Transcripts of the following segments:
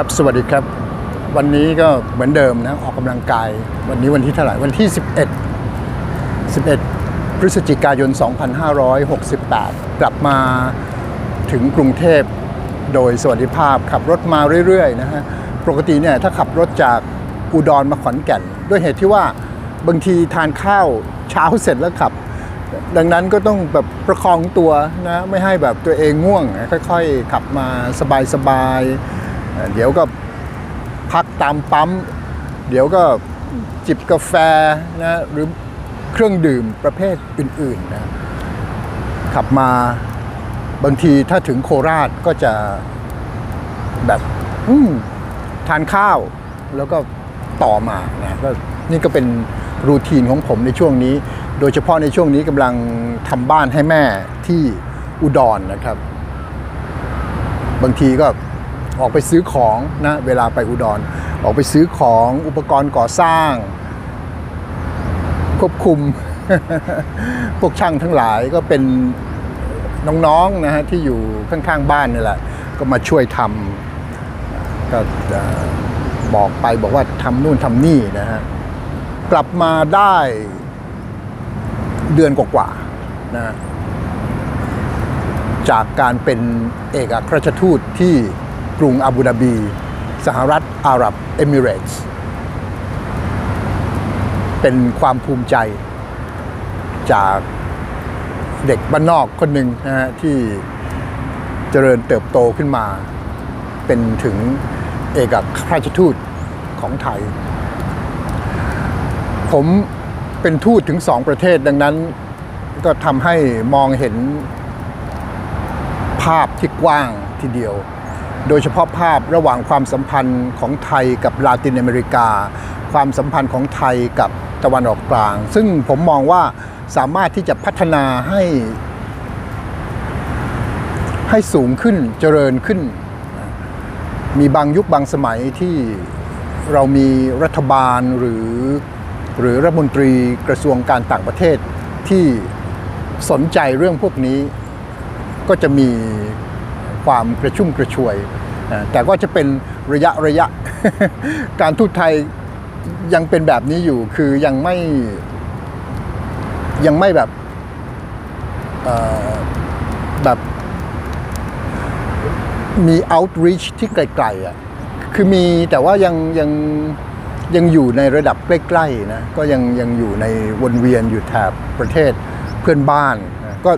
ครับสวัสดีครับ วันนี้ก็เหมือนเดิมนะ ออกกำลังกาย วันนี้วันที่เท่าไหร่ วันที่ 11 11 พฤศจิกายน 2568 กลับมาถึงกรุงเทพโดยสวัสดิภาพขับรถมาเรื่อยๆนะฮะปกติเนี่ยถ้าขับรถจากอุดรมาขอนแก่น ด้วยเหตุที่ว่าบางทีทานข้าวเช้าเสร็จแล้วขับ ดังนั้นก็ต้องแบบประคองตัวนะไม่ให้แบบตัวเองง่วงค่อย ๆ ขับมาสบายๆ เดี๋ยวก็พักตามปั๊ม เดี๋ยวก็จิบกาแฟนะหรือเครื่องดื่มประเภทอื่นๆนะขับมาบางทีถ้าถึงโคราชก็จะแบบอืมทานข้าวแล้วก็ต่อมานะก็นี่ก็เป็นรูทีนของผมในช่วงนี้ โดยเฉพาะในช่วงนี้กำลังทำบ้านให้แม่ที่อุดรนะครับ บางทีก็ ออกไปซื้อของนะเวลาไปอุดร ออกไปซื้อของอุปกรณ์ก่อสร้าง ควบคุม พวกช่างทั้งหลายก็เป็นน้องๆนะฮะที่อยู่ข้างๆบ้านนี่แหละ ก็มาช่วยทำก็บอกไปบอกว่าทำนู่นทำนี่นะฮะกลับมาได้เดือนกว่าๆนะจากการเป็นเอกอัครราชทูตที่ กรุงอาบูดาบี สหรัฐอาหรับเอมิเรตส์เป็นความภูมิใจจากเด็กบ้านนอกคนหนึ่งนะฮะที่เจริญเติบโตขึ้นมา เป็นถึงเอกอัครราชทูตของไทย ผมเป็นทูตถึงสองประเทศดังนั้น ก็ทำให้มองเห็นภาพที่กว้างทีเดียว โดยเฉพาะภาพระหว่างความสัมพันธ์ของไทยกับลาตินอเมริกา ความสัมพันธ์ของไทยกับตะวันออกกลาง ซึ่งผมมองว่าสามารถที่จะพัฒนาให้ ให้สูงขึ้นเจริญขึ้น มีบางยุคบางสมัยที่เรามีรัฐบาลหรือหรือรัฐมนตรีกระทรวงการต่างประเทศที่สนใจเรื่องพวกนี้ก็จะมี ความกระชุ่มกระชวย แต่ก็จะเป็นระยะระยะ การทูตไทยยังเป็นแบบนี้อยู่คือยังไม่ยังไม่แบบแบบมี outreach ที่ไกลๆอะคือมีแต่ว่ายังยังยังอยู่ในระดับใกล้ๆนะก็ยังยังอยู่ในวนเวียนอยู่แถบประเทศเพื่อนบ้าน ก็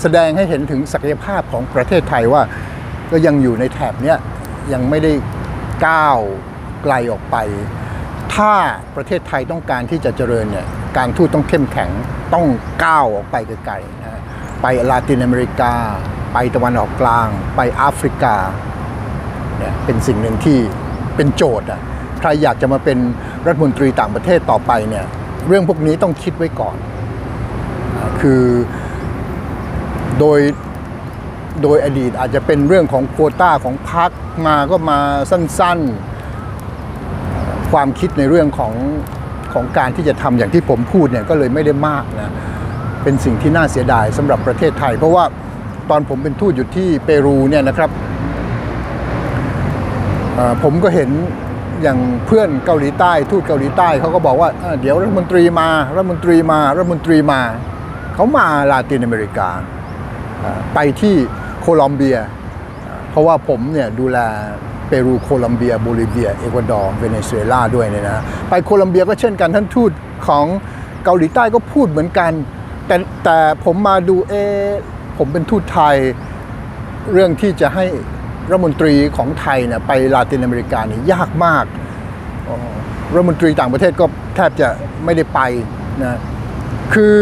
แสดงให้เห็นถึงศักยภาพของประเทศไทยว่า ก็ยังอยู่ในแถบเนี้ยยังไม่ได้ก้าวไกลออกไป ถ้าประเทศไทยต้องการที่จะเจริญเนี่ยการทูตต้องเข้มแข็งต้องก้าวออกไปไกลๆนะไปลาตินอเมริกา ไปตะวันออกกลาง ไปแอฟริกาเนี่ยเป็นสิ่งหนึ่งที่เป็นโจทย์อะใครอยากจะมาเป็นรัฐมนตรีต่างประเทศต่อไปเนี่ยเรื่องพวกนี้ต้องคิดไว้ก่อน คือ โดยโดยอดีตอาจจะเป็นเรื่องของโควต้าของพรรคมาก็มาสั้นๆ ความคิดในเรื่องของของการที่จะทำอย่างที่ผมพูดเนี่ยก็เลยไม่ได้มากนะเป็นสิ่งที่น่าเสียดายสำหรับประเทศไทย เพราะว่าตอนผมเป็นทูตอยู่ที่เปรูเนี่ยนะครับผมก็เห็นอย่างเพื่อนเกาหลีใต้ ทูตเกาหลีใต้เขาก็บอกว่าเดี๋ยวรัฐมนตรีมารัฐมนตรีมารัฐมนตรีมาเขามาลาตินอเมริกา ไปที่โคลอมเบีย เพราะว่าผมเนี่ยดูแลเปรูโคลอมเบียโบลิเวีย เอกวาดอร์เวเนซุเอลาด้วยเนี่ยนะไปโคลอมเบียก็เช่นกันท่านทูตของเกาหลีใต้ก็พูดเหมือนกัน แต่แต่ผมมาดูเอผมเป็นทูตไทยเรื่องที่จะให้รัฐมนตรีของไทยเนี่ยไปลาตินอเมริกานี่ยากมากรัฐมนตรีต่างประเทศก็แทบจะไม่ได้ไปนะคือ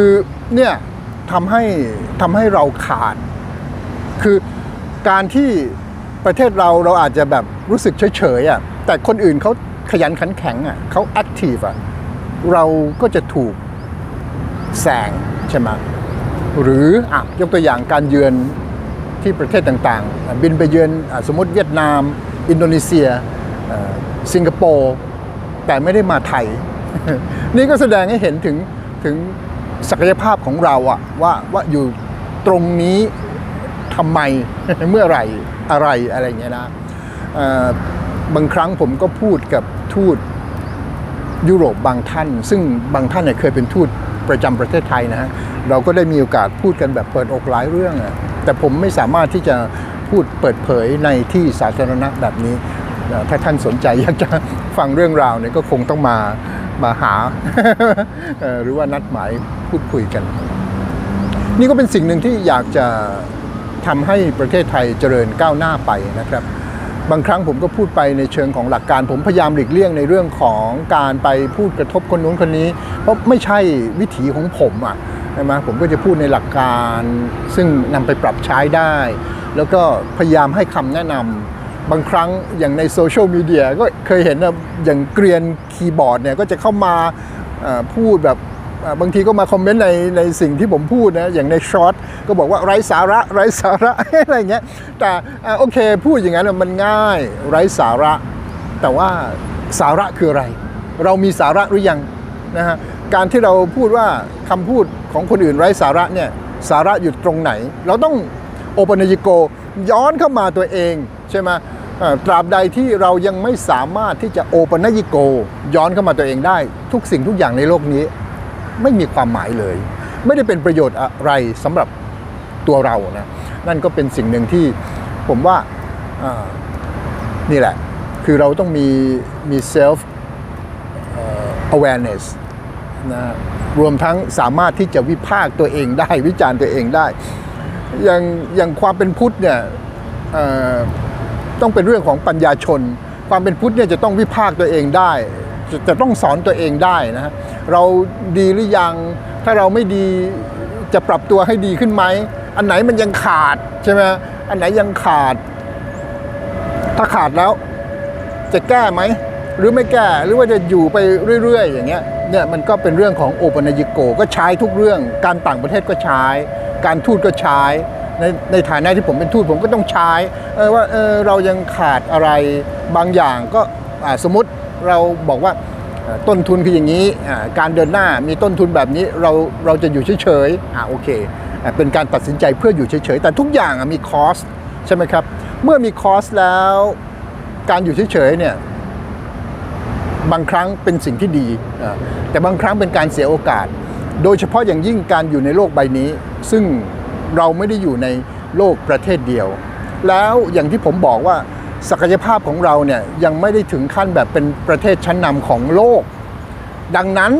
เนี่ย ทำให้ทำให้เราขาด คือการที่ประเทศเราเราอาจจะแบบรู้สึกเฉยๆอะแต่คนอื่นเขาขยันขันแข็งอะเขาแอคทีฟอะเราก็จะถูกแซงใช่ไหมหรืออะยกตัวอย่างการเยือนที่ประเทศต่างๆ บินไปเยือนอสมมติเวียดนาม อินโดนีเซีย สิงคโปร์แต่ไม่ได้มาไทย นี่ก็แสดงให้เห็นถึงถึง ศักยภาพของเราอะว่าว่าอยู่ตรงนี้ทำไมเมื่อไหร่อะไรอะไรเงี้ยนะบางครั้งผมก็พูดกับทูตยุโรปบางท่าน ซึ่งบางท่านเนี่ยเคยเป็นทูตประจำประเทศไทยนะฮะเราก็ได้มีโอกาสพูดกันแบบเปิดอกหลายเรื่องอะแต่ผมไม่สามารถที่จะพูดเปิดเผยในที่สาธารณะแบบนี้ ถ้าท่านสนใจอยากจะฟังเรื่องราวเนี่ยก็คงต้องมา มาหา หรือว่านัดหมายพูดคุยกัน นี่ก็เป็นสิ่งหนึ่งที่อยากจะทำให้ประเทศไทยเจริญก้าวหน้าไปนะครับ บางครั้งผมก็พูดไปในเชิงของหลักการ ผมพยายามหลีกเลี่ยงในเรื่องของการไปพูดกระทบคนนู้นคนนี้ เพราะไม่ใช่วิถีของผมอะใช่ไหมผมก็จะพูดในหลักการ ซึ่งนำไปปรับใช้ได้ แล้วก็พยายามให้คำแนะนำ บางครั้งอย่างในโซเชียลมีเดียก็เคยเห็นนะอย่างเกรียนคีย์บอร์ดเนี่ยก็จะเข้ามาพูดแบบบางทีก็มาคอมเมนต์ในในสิ่งที่ผมพูดนะ อย่างในช็อตก็บอกว่าไร้สาระไร้สาระอะไรเงี้ยแต่โอเคพูดอย่างนั้นมันง่ายไร้สาระ แต่ว่าสาระคืออะไร เรามีสาระหรือยังนะฮะการที่เราพูดว่าคำพูดของคนอื่นไร้สาระเนี่ยสาระอยู่ตรงไหน เราต้องโอปนยิโกย้อนเข้ามาตัวเองใช่ไหม ตราบใดที่เรายังไม่สามารถที่จะโอปนยิโก ย้อนเข้ามาตัวเองได้ ทุกสิ่งทุกอย่างในโลกนี้ ไม่มีความหมายเลย ไม่ได้เป็นประโยชน์อะไรสำหรับตัวเรานะนั่นก็เป็นสิ่งหนึ่งที่ผมว่านี่แหละ คือเราต้องมีมี self awareness นะรวมทั้งสามารถที่จะวิพากตัวเองได้วิจารณ์ตัวเองได้ อย่างอย่างความเป็นพุทธเนี่ย ต้องเป็นเรื่องของปัญญาชน ความเป็นพุทธเนี่ยจะต้องวิพากษ์ตัวเองได้จะจะต้องสอนตัวเองได้นะฮะเราดีหรือยัง ถ้าเราไม่ดีจะปรับตัวให้ดีขึ้นไหม อันไหนมันยังขาดใช่ไหมอันไหนยังขาด ถ้าขาดแล้วจะแก้ไหม หรือไม่แก้หรือว่าจะอยู่ไปเรื่อย ๆ อย่างเงี้ยเนี่ยมันก็เป็นเรื่องของโอปนยิโก ก็ใช้ทุกเรื่อง การต่างประเทศก็ใช้ การทูตก็ใช้ ในในฐานะที่ผมเป็นทูตผมก็ต้องใช้เออว่าเออเรายังขาดอะไรบางอย่างก็สมมติเราบอกว่าต้นทุนคืออย่างนี้ การเดินหน้ามีต้นทุนแบบนี้เราเราจะอยู่เฉยๆอ่าโอเคอเป็นการตัดสินใจเพื่ออยู่เฉยๆ แต่ทุกอย่างมีคอสใช่ไหมครับ เมื่อมีคอสแล้ว การอยู่เฉยๆเนี่ยบางครั้งเป็นสิ่งที่ดี แต่บางครั้งเป็นการเสียโอกาส โดยเฉพาะอย่างยิ่งการอยู่ในโลกใบนี้ ซึ่ง เราไม่ได้อยู่ในโลกประเทศเดียว แล้วอย่างที่ผมบอกว่าศักยภาพของเราเนี่ยยังไม่ได้ถึงขั้นแบบเป็นประเทศชั้นนำของโลก ดังนั้น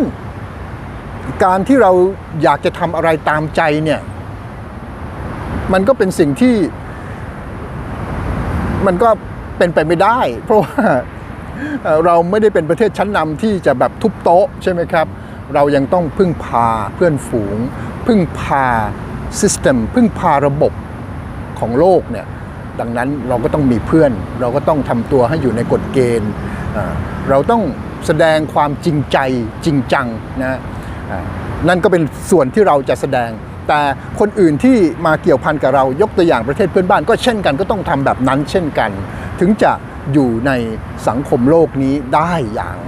การที่เราอยากจะทำอะไรตามใจเนี่ยมันก็เป็นสิ่งที่มันก็เป็นไปไม่ได้ เพราะว่าเราไม่ได้เป็นประเทศชั้นนำที่จะแบบทุบโต๊ะใช่ไหมครับ เรายังต้องพึ่งพาเพื่อนฝูง พึ่งพา system พึ่งพาระบบของโลกเนี่ยดังนั้นเราก็ต้องมีเพื่อน เราก็ต้องทำตัวให้อยู่ในกฎเกณฑ์ เราต้องแสดงความจริงใจจริงจังนะนั่นก็เป็นส่วนที่เราจะแสดง แต่คนอื่นที่มาเกี่ยวพันกับเรายกตัวอย่างประเทศเพื่อนบ้านก็เช่นกันก็ต้องทำแบบนั้นเช่นกัน ถึงจะอยู่ในสังคมโลกนี้ได้อย่าง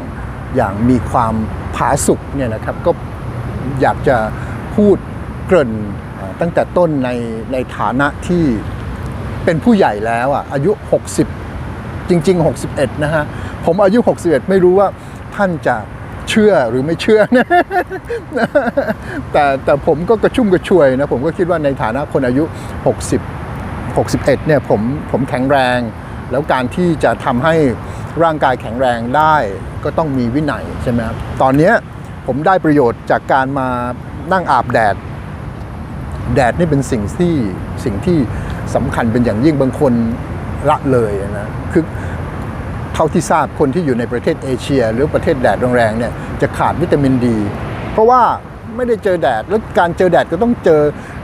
อย่างมีความผาสุกเนี่ยนะครับก็อยากจะพูดเกริ่น ตั้งแต่ต้นในในฐานะที่เป็นผู้ใหญ่แล้วอะอายุ 60 จริง ๆ 61 นะฮะ ผมอายุ 61 ไม่รู้ว่าท่านจะเชื่อหรือไม่เชื่อนะแต่แต่ผมก็กระชุ่มกระชวยนะ ผมก็คิดว่าในฐานะคนอายุ 60 61 เนี่ยผมผมแข็งแรง แล้วการที่จะทำให้ร่างกายแข็งแรงได้ก็ต้องมีวินัยใช่ไหมครับตอนนี้ผมได้ประโยชน์จากการมานั่งอาบแดด แดดนี่เป็นสิ่งที่สิ่งที่สำคัญเป็นอย่างยิ่งบางคนละเลยนะคือเท่าที่ทราบคนที่อยู่ในประเทศเอเชีย หรือประเทศแดดแรงๆเนี่ยจะขาดวิตามินดี เพราะว่าไม่ได้เจอแดด แล้วการเจอแดดก็ต้องเจอ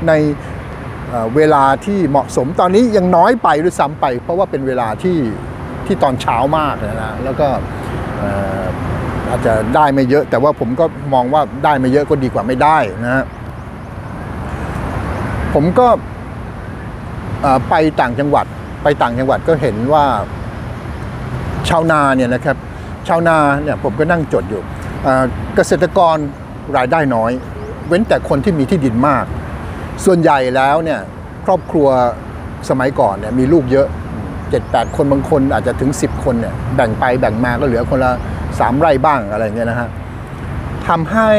ในเเวลาที่เหมาะสมตอนนี้ยังน้อยไปด้วยซ้ำไป เพราะว่าเป็นเวลาที่ที่ตอนเช้ามากนะนะแล้วก็เอ่ออาจจะได้ไม่เยอะ แต่ว่าผมก็มองว่าได้ไม่เยอะก็ดีกว่าไม่ได้นะฮะ ผมก็ไปต่างจังหวัด ไปต่างจังหวัดก็เห็นว่าชาวนาเนี่ยนะครับ ชาวนาเนี่ยผมก็นั่งจดอยู่เอ่อเกษตรกรรายได้น้อย เว้นแต่คนที่มีที่ดินมาก ส่วนใหญ่แล้วเนี่ยครอบครัวสมัยก่อนเนี่ยมีลูกเยอะ 7 8 คนบางคนอาจจะถึง 10 คนเนี่ยแบ่งไปแบ่งมาก็เหลือคนละ 3 ไร่บ้างอะไรเงี้ยนะฮะทำให้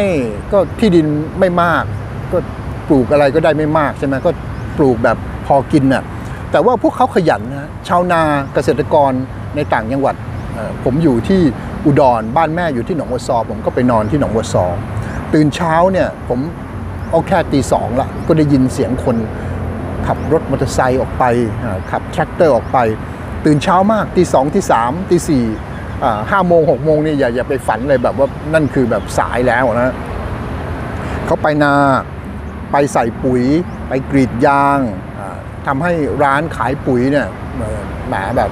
ก็ที่ดินไม่มากก็ ปลูกอะไรก็ได้ไม่มากใช่ไหมก็ปลูกแบบพอกินน่ะแต่ว่าพวกเขาขยันนะชาวนาเกษตรกรในต่างจังหวัดผมอยู่ที่อุดรบ้านแม่อยู่ที่หนองวัวซอ ผมก็ไปนอนที่หนองวัวซอ ตื่นเช้าเนี่ยผมเอาแค่ตีสองละก็ได้ยินเสียงคนขับรถมอเตอร์ไซค์ออกไปขับแทรกเตอร์ออกไป ตื่นเช้ามากตีสองตีสามตีสี่ห้าโมงหกโมงนี่อย่าอย่าไปฝันเลยแบบว่านั่นคือแบบสายแล้วนะเขาไปนา ไปใส่ปุ๋ย ไปกรีดยางอ่าทำให้ร้านขายปุ๋ยเนี่ยแหมแบบ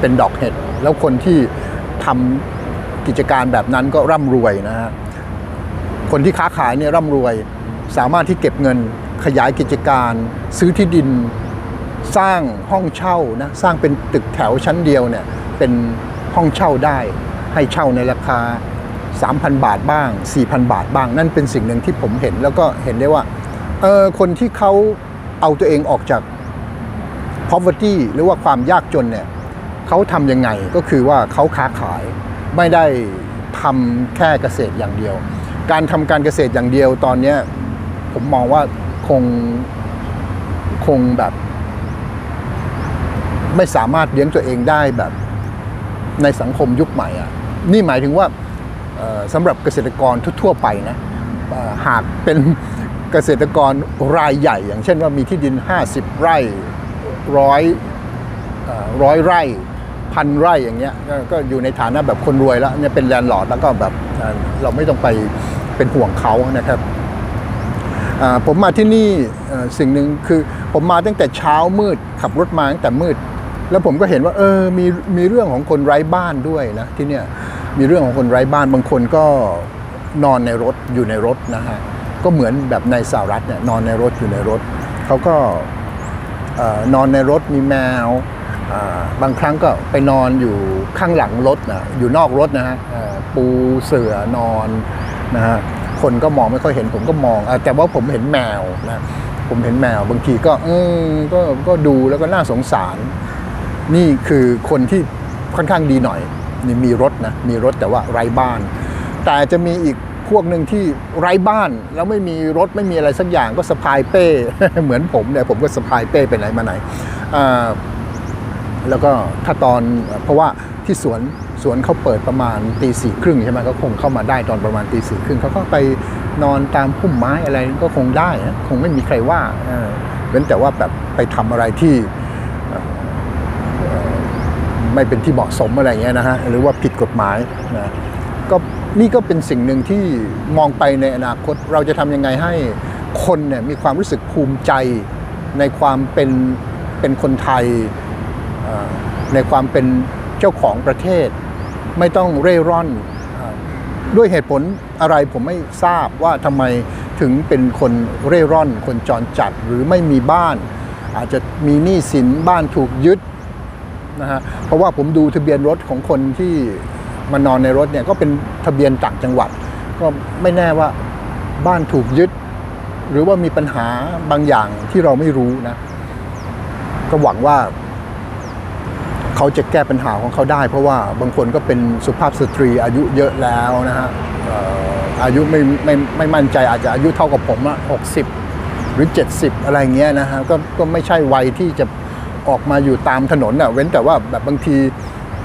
เป็นดอกเห็ด แล้วคนที่ทำกิจการแบบนั้นก็ร่ำรวยนะฮะคนที่ค้าขายเนี่ยร่ำรวย สามารถที่เก็บเงินขยายกิจการ ซื้อที่ดินสร้างห้องเช่านะสร้างเป็นตึกแถวชั้นเดียวเนี่ยเป็นห้องเช่าได้ให้เช่าในราคา 3,000 บาทบ้าง 4,000 บาทบ้าง นั่นเป็นสิ่งหนึ่งที่ผมเห็น แล้วก็เห็นได้ว่าเออคนที่เขาเอาตัวเองออกจาก poverty หรือว่าความยากจนเนี่ยเขาทำยังไงก็คือว่าเขาค้าขายไม่ได้ทำแค่เกษตรอย่างเดียว การทำการเกษตรอย่างเดียวตอนนี้ผมมองว่าคงคงแบบ ไม่สามารถเลี้ยงตัวเองได้แบบในสังคมยุคใหม่อะ นี่หมายถึงว่า สำหรับเกษตรกรทั่วไปนะหากเป็นเกษตรกรรายใหญ่ อย่างเช่นว่ามีที่ดิน 50 ไร่ร้อยร้อยไร่พันไร่อย่างเงี้ยก็อยู่ในฐานะแบบคนรวยแล้วเนี่ยเป็นแลนด์ลอร์ดแล้วก็แบบเราไม่ต้องไปเป็นห่วงเขานะครับผมมาที่นี่สิ่งหนึ่งคือผมมาตั้งแต่เช้ามืดขับรถมาตั้งแต่มืด แล้วผมก็เห็นว่าเออมีมีเรื่องของคนไร้บ้านด้วยนะที่เนี่ย มีเรื่องของคนไร้บ้านบางคนก็นอนในรถอยู่ในรถนะฮะก็เหมือนแบบในสหรัฐเนี่ยนอนในรถอยู่ในรถเขาก็นอนในรถมีแมวบางครั้งก็ไปนอนอยู่ข้างหลังรถนะอยู่นอกรถนะฮะปูเสือนอนนะฮะคนก็มองไม่ค่อยเห็นผมก็มองอแต่ว่าผมเห็นแมวนะผมเห็นแมว บางทีก็เออก็ก็ดูแล้วก็น่าสงสาร นี่คือคนที่ค่อนข้างดีหน่อย นี่มีรถนะมีรถแต่ว่าไร้บ้าน แต่จะมีอีกพวกหนึ่งที่ไร้บ้านแล้วไม่มีรถไม่มีอะไรสักอย่างก็สะพายเป้ เหมือนผมเนี่ยผมก็สะพายเป้ไปไหนมาไหนแล้วก็ถ้าตอนเพราะว่าที่สวนสวนเขาเปิดประมาณตีสี่ครึ่งใช่ไหมก็คงเข้ามาได้ตอนประมาณตีสี่ครึ่งเขาก็ไปนอนตามพุ่มไม้อะไรก็คงได้นะคงไม่มีใครว่าเว้นแต่ว่าแบบไปทำอะไรที่ ไม่เป็นที่เหมาะสมอะไรเงี้ยนะฮะหรือว่าผิดกฎหมายนะก็นี่ก็เป็นสิ่งหนึ่งที่มองไปในอนาคต เราจะทำยังไงให้คนเนี่ยมีความรู้สึกภูมิใจในความเป็นเป็นคนไทยในความเป็นเจ้าของประเทศ ไม่ต้องเร่ร่อน ด้วยเหตุผลอะไรผมไม่ทราบว่าทำไมถึงเป็นคนเร่ร่อน คนจรจัดหรือไม่มีบ้าน อาจจะมีหนี้สินบ้านถูกยึด นะฮะเพราะว่าผมดูทะเบียนรถของคนที่มานอนในรถเนี่ยก็เป็นทะเบียนต่างจังหวัด ก็ไม่แน่ว่าบ้านถูกยึด หรือว่ามีปัญหาบางอย่างที่เราไม่รู้นะ ก็หวังว่า เขาจะแก้ปัญหาของเขาได้ เพราะว่าบางคนก็เป็นสุภาพสตรีอายุเยอะแล้วนะฮะเอ่ออายุไม่ไม่ไม่มั่นใจอาจจะอายุเท่ากับผมอะหกสิบหรือ 70 อะไรเงี้ยนะฮะก็ก็ไม่ใช่วัยที่จะ ออกมาอยู่ตามถนนอะเว้นแต่ว่าแบบบางที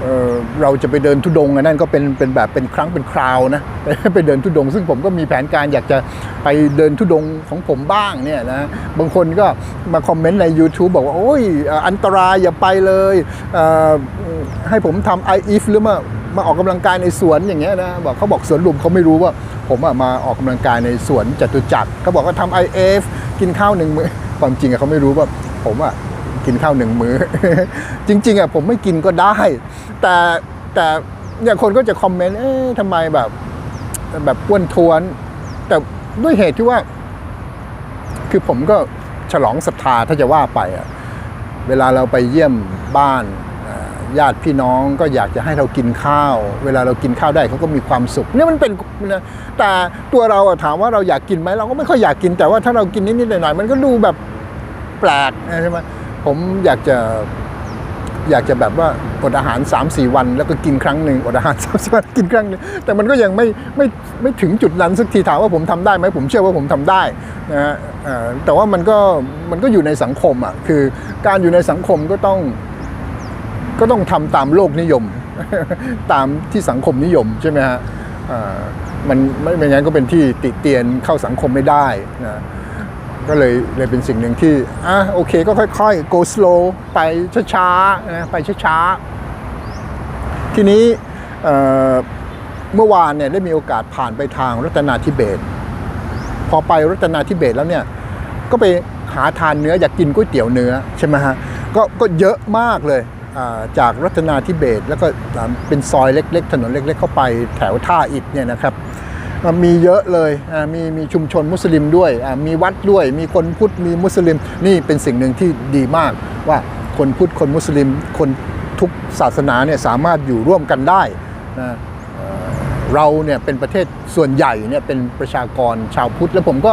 เเราจะไปเดินทุดงนั่นก็เป็นเป็นแบบเป็นครั้งเป็นคราวนะไปเดินทุดง ซึ่งผมก็มีแผนการอยากจะไปเดินทุดงของผมบ้างเนี่ยนะบางคนก็มาคอมเมนต์ใน YouTube บอกว่า โอ้ยอันตรายอย่าไปเลยเให้ผมทำไออีฟหรือมามาออกกำลังกายในสวนอย่างเงี้ยนะบอกเขาบอกสวนลุมเขาไม่รู้ว่า ผมอะมาออกกำลังกายในสวนจตุจักรเขาบอกว่าทำไอเอฟกินข้าวหนึ่งมื้อความจริงเขาไม่รู้ว่าผมอะ กินข้าวหนึ่งมื้อ จริง ๆอะผมไม่กินก็ได้ แต่แต่เนี่ยคนก็จะคอมเมนต์เอ๊ะทำไมแบบ แบบอ้วนท้วน แต่ด้วยเหตุที่ว่า คือผมก็ฉลองศรัทธาถ้าจะว่าไปอะเวลาเราไปเยี่ยมบ้านญาติพี่น้องก็อยากจะให้เรากินข้าว เวลาเรากินข้าวได้เขาก็มีความสุขเนี่ยมันเป็นนะแต่ตัวเราอะถามว่าเราอยากกินไหมเราก็ไม่ค่อยอยากกินแต่ว่าถ้าเรากินนิดๆหน่อยๆมันก็ดูแบบแปลกใช่ไหม ผมอยากจะอยากจะแบบว่าอดอาหาร 3-4 วัน แล้วก็กินครั้งหนึ่งอดอาหาร3-4วันกินครั้งหนึ่งแต่มันก็ยังไม่ไม่ไม่ถึงจุดนั้นสักทีถามว่าผมทำได้ไหมผมเชื่อว่าผมทำได้นะฮะแต่ว่ามันก็มันก็อยู่ในสังคมอะคือการอยู่ในสังคมก็ต้องก็ต้องทำตามโลกนิยม ตามที่สังคมนิยมใช่ไหมฮะมันไม่ไม่งั้นก็เป็นที่ติเตียนเข้าสังคมไม่ได้นะ ก็เลยเลยเป็นสิ่งหนึ่งที่อะโอเคก็ค่อยๆ go slow ไปช้าๆนะไปช้าๆ ทีนี้เมื่อวานเนี่ยได้มีโอกาสผ่านไปทางรัตนาธิเบศพอไปรัตนาธิเบศแล้วเนี่ยก็ไปหาทานเนื้ออยากกินก๋วยเตี๋ยวเนื้อใช่ไหมฮะก็ก็เยอะมากเลยจากรัตนาธิเบศแล้วก็เป็นซอยเล็ก ๆ ถนนเล็ก ๆ เข้าไปแถวท่าอิฐเนี่ยนะครับ มีเยอะเลยมีมีชุมชนมุสลิมด้วยมีวัดด้วย มีคนพุทธมีมุสลิม นี่เป็นสิ่งหนึ่งที่ดีมาก ว่าคนพุทธคนมุสลิม คนทุกศาสนาเนี่ยสามารถอยู่ร่วมกันได้นะเราเนี่ยเป็นประเทศส่วนใหญ่เนี่ยเป็นประชากรชาวพุทธ แล้วผมก็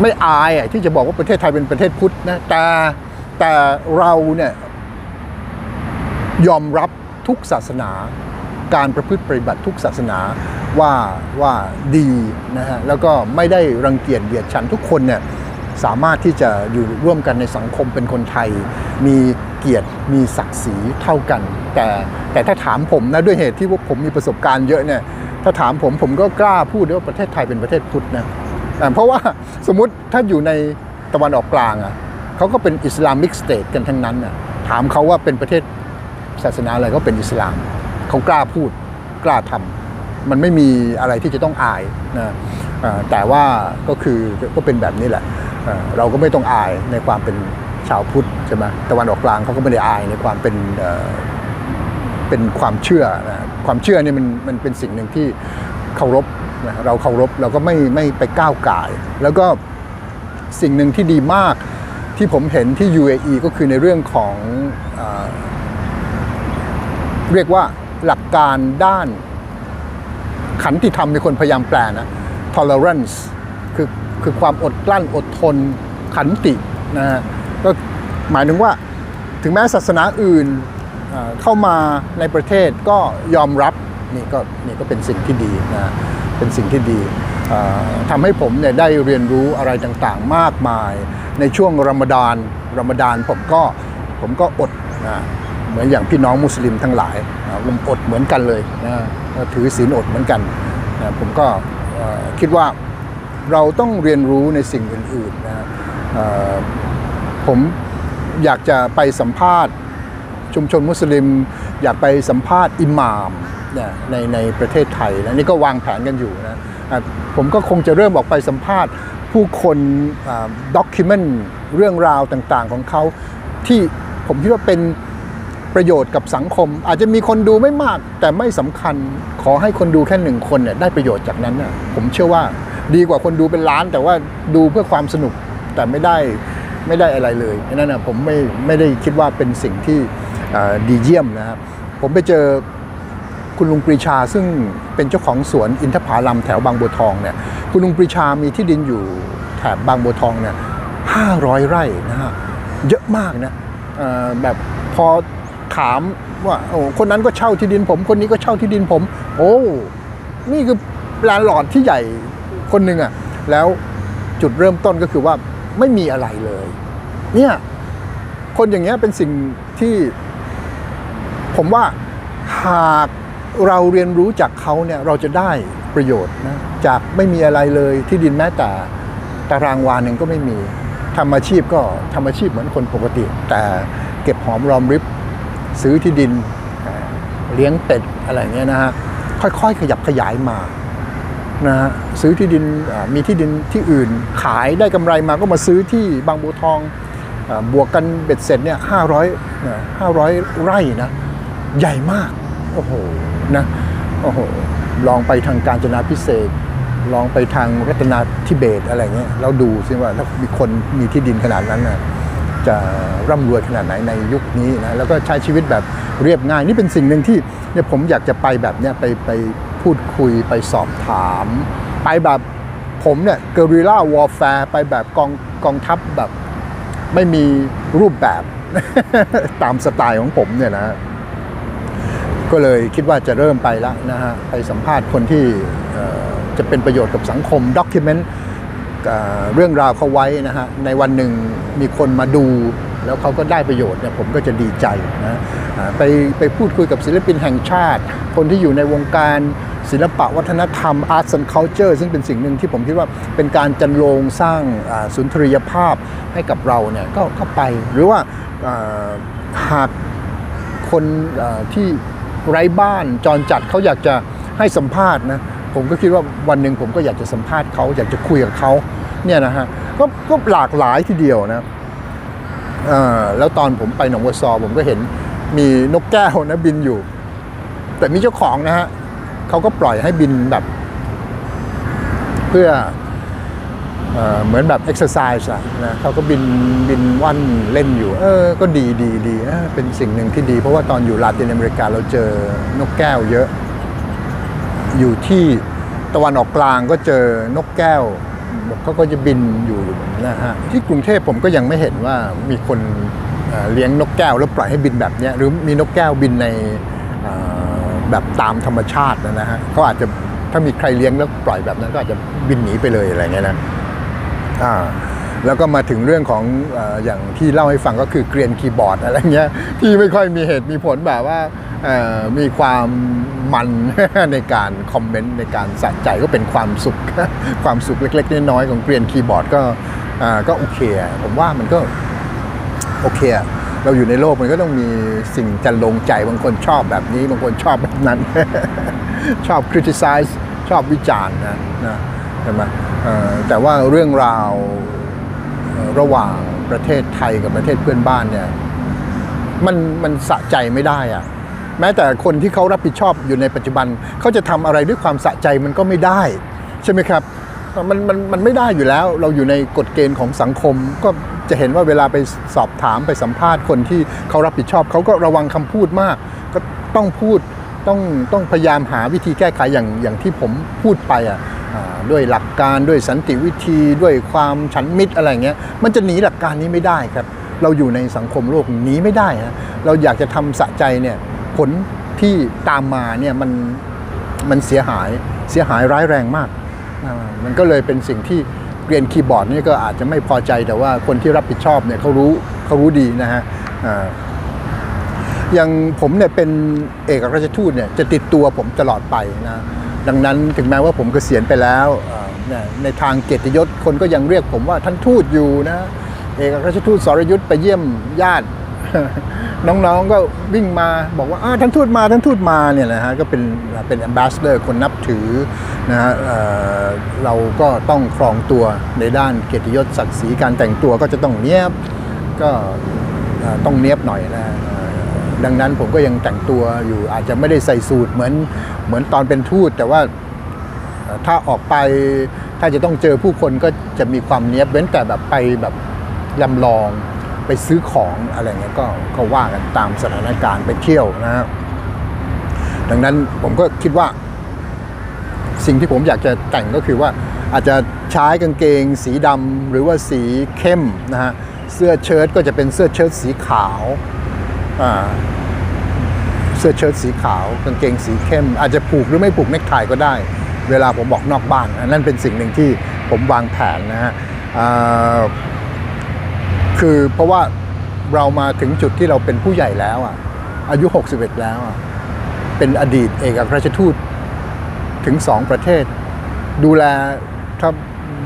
ไม่อายที่จะบอกว่าประเทศไทยเป็นประเทศพุทธนะแต่แต่เราเนี่ยยอมรับทุกศาสนา การประพฤติปฏิบัติทุกศาสนาว่าว่าดีนะฮะแล้วก็ไม่ได้รังเกียจเบียดฉันทุกคนเนี่ยสามารถที่จะอยู่ร่วมกันในสังคมเป็นคนไทย มีเกียรติมีศักดิ์ศรีเท่ากัน แต่แต่ถ้าถามผมนะด้วยเหตุที่ว่าผมมีประสบการณ์เยอะเนี่ยถ้าถามผมผมก็กล้าพูดว่าประเทศไทยเป็นประเทศพุทธนะอ่เพราะว่าสมมติถ้าอยู่ในตะวันออกกลางอะเขาก็เป็นอิสลามิกสเตทกันทั้งนั้นอะถามเขาว่าเป็นประเทศศาสนาอะไรก็เป็นอิสลาม เขากล้าพูดกล้าทำมันไม่มีอะไรที่จะต้องอายนะแต่ว่าก็คือก็เป็นแบบนี้แหละเราก็ไม่ต้องอายในความเป็นชาวพุทธใช่ไหมตะวันออกกลางเขาก็ไม่ได้อายในความเป็นเป็นความเชื่อนะความเชื่อเนี่ยมันมันเป็นสิ่งหนึ่งที่เคารพนะเราเคารพเราก็ไม่ไม่ไปก้าวก่าย แล้วก็สิ่งหนึ่งที่ดีมากที่ผมเห็นที่ UAE ก็คือในเรื่องของเอเรียกว่า หลักการด้าน ขันติธรรมมีคนพยายามแปลนะ tolerance คือคือความอดกลั้นอดทนขันตินะฮะก็หมายถึงว่าถึงแม้ศาสนาอื่นเข้ามาในประเทศก็ยอมรับนี่ก็นี่ก็เป็นสิ่งที่ดีนะเป็นสิ่งที่ดีทำให้ผมเนี่ยได้เรียนรู้อะไรต่างๆมากมาย ในช่วงรอมฎอนรอมฎอนผมก็ผมก็อดนะ เหมือนอย่างพี่น้องมุสลิมทั้งหลายนะผมอดเหมือนกันเลยนะถือศีลอดเหมือนกันนะผมก็คิดว่าเราต้องเรียนรู้ในสิ่งอื่นๆนะผมอยากจะไปสัมภาษณ์ชุมชนมุสลิม อยากไปสัมภาษณ์อิหม่ามเนี่ยในในประเทศไทยนะนี่ก็วางแผนกันอยู่นะอะผมก็คงจะเริ่มออกไปสัมภาษณ์ผู้คนด็อกิเมนต์เรื่องราวต่างๆของเขาที่ผมคิดว่าเป็น ประโยชน์กับสังคม อาจจะมีคนดูไม่มาก แต่ไม่สำคัญ ขอให้คนดูแค่หนึ่งคนเนี่ยได้ประโยชน์จากนั้นน่ะผมเชื่อว่าดีกว่าคนดูเป็นล้าน แต่ว่าดูเพื่อความสนุกแต่ไม่ได้ไม่ได้อะไรเลยนั่นนะผมไม่ไม่ได้คิดว่าเป็นสิ่งที่ดีเยี่ยมนะครับผมไปเจอคุณลุงปรีชาซึ่งเป็นเจ้าของสวนอินทผลัมแถวบางบัวทองเนี่ยคุณลุงปรีชามีที่ดินอยู่แถบบางบัวทองเนี่ยห้าร้อยไร่นะฮะเยอะมากนะเอ่อแบบพอ ถามว่าโอ้คนนั้นก็เช่าที่ดินผม คนนี้ก็เช่าที่ดินผม โอ้นี่คือแลนด์ลอร์ดที่ใหญ่คนหนึ่งอะแล้วจุดเริ่มต้นก็คือว่าไม่มีอะไรเลย เนี่ยคนอย่างเงี้ยเป็นสิ่งที่ ผมว่าหากเราเรียนรู้จากเขาเนี่ยเราจะได้ประโยชน์นะจากไม่มีอะไรเลยที่ดินแม้แต่ตารางวาหนึ่งก็ไม่มีทำอาชีพก็ทำอาชีพเหมือนคนปกติ แต่เก็บหอมรอมริบ ซื้อที่ดินเลี้ยงเป็ดอะไรเงี้ยนะฮะค่อยๆ ขยับขยายมานะฮะซื้อที่ดินมีที่ดินที่อื่นขายได้กำไรมาก็มาซื้อที่บางบัวทองอบวกกันเบ็ดเสร็จเนี่ยห้าร้อยห้าร้อยไร่นะใหญ่มากโอ้โหนะโอ้โหลองไปทางการจนาพิเศษ ลองไปทางรัตนาทิเบตอะไรเงี้ยเราดูซิว่าถ้ามีคนมีที่ดินขนาดนั้นนะ จะร่ำรวยขนาดไหนในยุคนี้นะแล้วก็ใช้ชีวิตแบบเรียบง่าย นี่เป็นสิ่งหนึ่งที่เนี่ยผมอยากจะไปแบบเนี้ยไปไปพูดคุยไปสอบถาม ไปแบบผมเนี่ยเกอริลลาวอร์แฟร์ไปแบบกองกองทัพแบบไม่มีรูปแบบตามสไตล์ของผมเนี่ยนะก็เลยคิดว่าจะเริ่มไปแล้วนะฮะไปสัมภาษณ์คนที่จะเป็นประโยชน์กับสังคมด็อกิเมนต์ เรื่องราวเขาไว้นะฮะในวันหนึ่งมีคนมาดู แล้วเขาก็ได้ประโยชน์เนี่ยผมก็จะดีใจนะไปไปพูดคุยกับศิลปินแห่งชาติ คนที่อยู่ในวงการศิลปะวัฒนธรรม Arts and Culture ซึ่งเป็นสิ่งหนึ่งที่ผมคิดว่าเป็นการจันโลงสร้างสุนทรียภาพให้กับเราเนี่ยก็ก็ไปหรือว่าหากคนที่ไร้บ้านจรจัดเขาอยากจะให้สัมภาษณ์นะผมก็คิดว่าวันหนึ่งผมก็อยากจะสัมภาษณ์เขาอยากจะคุยกับเขา เนี่ยนะฮะก็ก็หลากหลายทีเดียวนะแล้วตอนผมไปหนองวัวซอผมก็เห็นมีนกแก้วนะบินอยู่ แต่มีเจ้าของนะฮะเขาก็ปล่อยให้บินแบบ เพื่อเอเหมือนแบบเอ็กซ์ไซส์อะนะเขาก็บินบินว่อนเล่นอยู่ เออ ก็ดีดีดีเออเป็นสิ่งหนึ่งที่ดี เพราะว่าตอนอยู่ลาตินอเมริกาเราเจอนกแก้วเยอะ อยู่ที่ตะวันออกกลางก็เจอนกแก้ว เขาก็จะบินอยู่นะฮะที่กรุงเทพผมก็ยังไม่เห็นว่ามีคนเลี้ยงนกแก้วแล้วปล่อยให้บินแบบเนี้ยหรือมีนกแก้วบินในแบบตามธรรมชาตินะฮะเขาอาจจะถ้ามีใครเลี้ยงแล้วปล่อยแบบนั้นก็อาจจะบินหนีไปเลยอะไรเงี้ยนะอ่าแล้วก็มาถึงเรื่องของออย่างที่เล่าให้ฟังก็คือเกรียนคีย์บอร์ดอะไรเงี้ยที่ไม่ค่อยมีเหตุมีผลแบบว่า มีความมันในการคอมเมนต์ในการสะใจก็เป็นความสุข ความสุขเล็ก ๆ น้อยๆของเกรียนคีย์บอร์ดก็ก็โอเค ผมว่ามันก็โอเค เราอยู่ในโลกมันก็ต้องมีสิ่งจันลงใจบางคนชอบแบบนี้ บางคนชอบแบบนั้น ชอบ criticize ชอบวิจารณ์นะนะใช่ไหมแต่ว่าเรื่องราวระหว่างประเทศไทยกับประเทศเพื่อนบ้านเนี่ยมันมันสะใจไม่ได้อะ แม้แต่คนที่เขารับผิดชอบอยู่ในปัจจุบันเขาจะทำอะไรด้วยความสะใจมันก็ไม่ได้ ใช่ไหมครับมันมันมันไม่ได้อยู่แล้ว เราอยู่ในกฎเกณฑ์ของสังคม ก็จะเห็นว่าเวลาไปสอบถามไปสัมภาษณ์คนที่เขารับผิดชอบเขาก็ระวังคำพูดมาก ก็ต้องพูดต้องต้องพยายามหาวิธีแก้ไขอย่างอย่างที่ผมพูดไปอะด้วยหลักการด้วยสันติวิธีด้วยความฉันมิตรอะไรเงี้ยมันจะหนีหลักการนี้ไม่ได้ครับ เราอยู่ในสังคมโลกหนีไม่ได้ฮะเราอยากจะทำสะใจเนี่ย ผลที่ตามมาเนี่ยมันมันเสียหายเสียหายร้ายแรงมาก มันก็เลยเป็นสิ่งที่เรียนคีย์บอร์ดนี่ก็อาจจะไม่พอใจแต่ว่าคนที่รับผิดชอบเนี่ยเขารู้เขารู้ดีนะฮะอย่างผมเนี่ยเป็นเอกอัครราชทูตเนี่ยจะติดตัวผมตลอดไปนะดังนั้นถึงแม้ว่าผมเกษียณไปแล้วเนี่ยในทางเกียรติยศคนก็ยังเรียกผมว่าท่านทูตอยู่นะเอกอัครราชทูตสรยุทธ์ไปเยี่ยมญาติ น้องๆก็วิ่งมาบอกว่าท่านทูตมาท่านทูตมาเนี่ยนะฮะก็เป็นเป็นแอมบาสเดอร์คนนับถือนะฮะเเราก็ต้องครองตัวในด้านเกียรติยศศักดิ์ศรีการแต่งตัวก็จะต้องเนียบก็ต้องเนียบหน่อยนะดังนั้นผมก็ยังแต่งตัวอยู่อาจจะไม่ได้ใส่สูทเหมือนเหมือนตอนเป็นทูตแต่ว่าถ้าออกไปถ้าจะต้องเจอผู้คนก็จะมีความเนี้ยบเว้นแต่แบบไปแบบลำลอง ไปซื้อของอะไรเงี้ยก็ก็ว่ากันตามสถานการณ์ไปเที่ยวนะฮะดังนั้นผมก็คิดว่า สิ่งที่ผมอยากจะแต่งก็คือว่าอาจจะใช้กางเกง สีดำหรือว่าสีเข้มนะฮะเสื้อเชิ้ตก็จะเป็นเสื้อเชิ้ตสีขาวอ่าเสื้อเชิ้ตสีขาวกางเกงสีเข้ม อาจจะผูกหรือไม่ผูกเนคไทก็ได้ เวลาผมบอกนอกบ้าน นั่นเป็นสิ่งหนึ่งที่ผมวางแผนนะฮะ คือเพราะว่าเรามาถึงจุดที่เราเป็นผู้ใหญ่แล้วอะ อายุ 61 แล้วอะ เป็นอดีตเอกอัครราชทูตถึงสองประเทศ ดูแลถ้า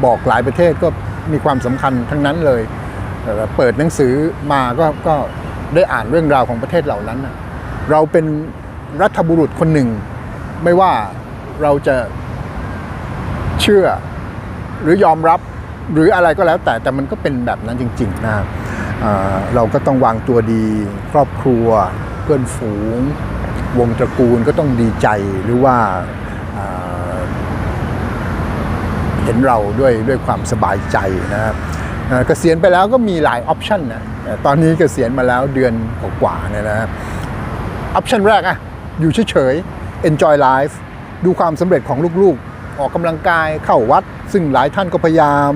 บอกหลายประเทศก็มีความสำคัญทั้งนั้นเลยเอ่อเปิดหนังสือมาก็ก็ได้อ่านเรื่องราวของประเทศเหล่านั้น เราเป็นรัฐบุรุษคนหนึ่ง ไม่ว่าเราจะเชื่อหรือยอมรับ หรืออะไรก็แล้วแต่แต่มันก็เป็นแบบนั้นจริงๆนะเราก็ต้องวางตัวดี ครอบครัว เพื่อนฝูง วงตระกูลก็ต้องดีใจหรือว่าเห็นเราด้วยด้วยความสบายใจนะครับเกษียณไปแล้วก็มีหลายออปชันนะตอนนี้เกษียณมาแล้วเดือนกว่าๆเนี่ยนะครับออปชันแรกอะอยู่เฉยๆ enjoy life ดูความสำเร็จของลูกๆ ออกกำลังกายเข้าวัด ซึ่งหลายท่านก็พยายาม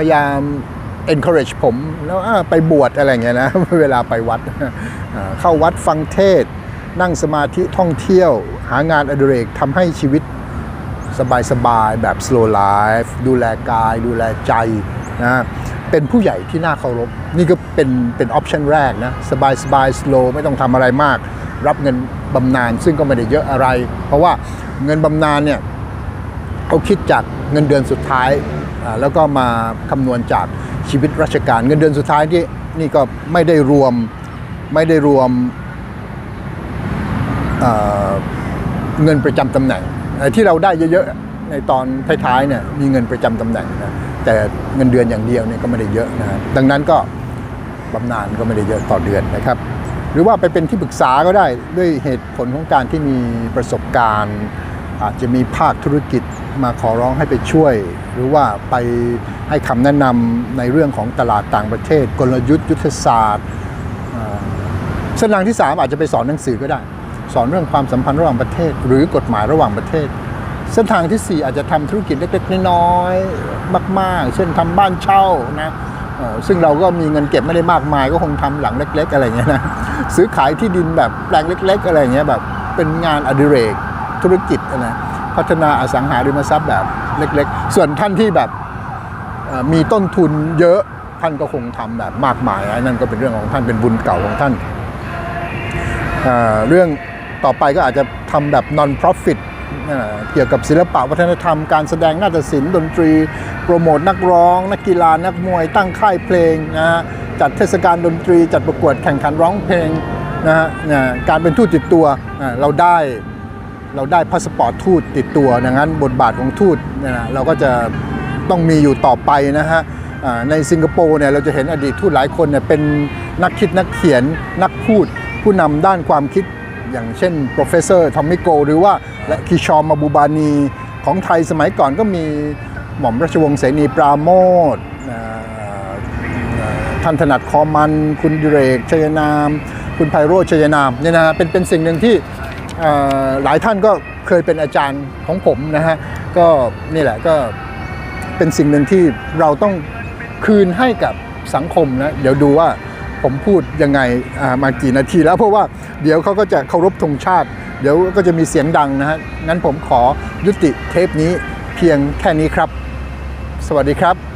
พยายาม encourage ผมแล้วไปบวชอะไรเงี้ยนะ เวลาไปวัด เข้าวัดฟังเทศ นั่งสมาธิท่องเที่ยว หางานอดิเรกทำให้ชีวิตสบายๆ แบบ slow life ดูแลกาย ดูแลใจนะเป็นผู้ใหญ่ที่น่าเคารพ นี่ก็เป็นเป็นออปชันแรกนะ สบายสบาย slow ไม่ต้องทำอะไรมาก รับเงินบำนาญซึ่งก็ไม่ได้เยอะอะไร เพราะว่าเงินบำนาญเนี่ยเขาคิดจากเงินเดือนสุดท้าย แล้วก็มาคำนวณจากชีวิตราชการเงินเดือนสุดท้ายที่นี่ก็ไม่ได้รวมไม่ได้รวมเเงินประจำตำแหน่งที่เราได้เยอะๆในตอนท้ายๆเนี่ยมีเงินประจำตำแหน่งนะแต่เงินเดือนอย่างเดียวเนี่ยก็ไม่ได้เยอะนะดังนั้นก็บำนาญก็ไม่ได้เยอะต่อเดือนนะครับ หรือว่าไปเป็นที่ปรึกษาก็ได้ด้วยเหตุผลของการที่มีประสบการณ์ อาจจะมีภาคธุรกิจมาขอร้องให้ไปช่วย หรือว่าไปให้คำแนะนำในเรื่องของตลาดต่างประเทศ กลยุทธ์ยุทธศาสตร์เส้นทางที่ 3 อาจจะไปสอนหนังสือก็ได้ สอนเรื่องความสัมพันธ์ระหว่างประเทศ หรือกฎหมายระหว่างประเทศ เส้นทางทีสี่4 อาจจะทำธุรกิจเล็กๆน้อยๆมากๆ เช่นทำบ้านเช่านะซึ่งเราก็มีเงินเก็บไม่ได้มากมาย ก็คงทำหลังเล็ก ๆ อะไรเงี้ยนะซื้อขายที่ดินแบบแปลงเล็ก ๆ อะไรเงี้ยแบบเป็นงานอดิเรก ธุรกิจนะพัฒนาอสังหาริมทรัพย์แบบเล็กๆ ส่วนท่านที่แบบมีต้นทุนเยอะท่านก็คงทำแบบมากมายนั่นก็เป็นเรื่องของท่านเป็นบุญเก่าของท่านเเรื่องต่อไปก็อาจจะทำแบบ non-profit เกี่ยวกับศิลปะวัฒนธรรมการแสดงนาฏศิลป์ดนตรี โปรโมทนักร้อง นักกีฬานักมวยตั้งค่ายเพลงนะฮะจัดเทศกาลดนตรี จัดประกวดแข่งขันร้องเพลงนะฮะการเป็นทูตติดตัวเราได้ เราได้พาสปอร์ตทูตติดตัวดังนั้นบทบาทของทูตเนี่ยนะเราก็จะต้องมีอยู่ต่อไปนะฮะในสิงคโปร์เนี่ยเราจะเห็นอดีตทูตหลายคนเนี่ยเป็นนักคิดนักเขียนนักพูดผู้นำด้านความคิดอย่างเช่น professor ทอมมิโก หรือว่าและคิชอมมาบูบานีของไทยสมัยก่อนก็มีหม่อมราชวงศ์เสนีปราโมทท่านถนัดคอมัน คุณดิเรกชัยนาม คุณไพโรชัยนามเนี่ยนะเป็นเป็นสิ่งหนึ่งที่ หลายท่านก็เคยเป็นอาจารย์ของผมนะฮะก็นี่แหละก็เป็นสิ่งหนึ่งที่เราต้องคืนให้กับสังคมนะเดี๋ยวดูว่าผมพูดยังไงมากี่นาทีแล้วเพราะว่าเดี๋ยวเขาก็จะเคารพธงชาติ เดี๋ยวก็จะมีเสียงดังนะฮะงั้นผมขอยุติเทปนี้เพียงแค่นี้ครับ สวัสดีครับ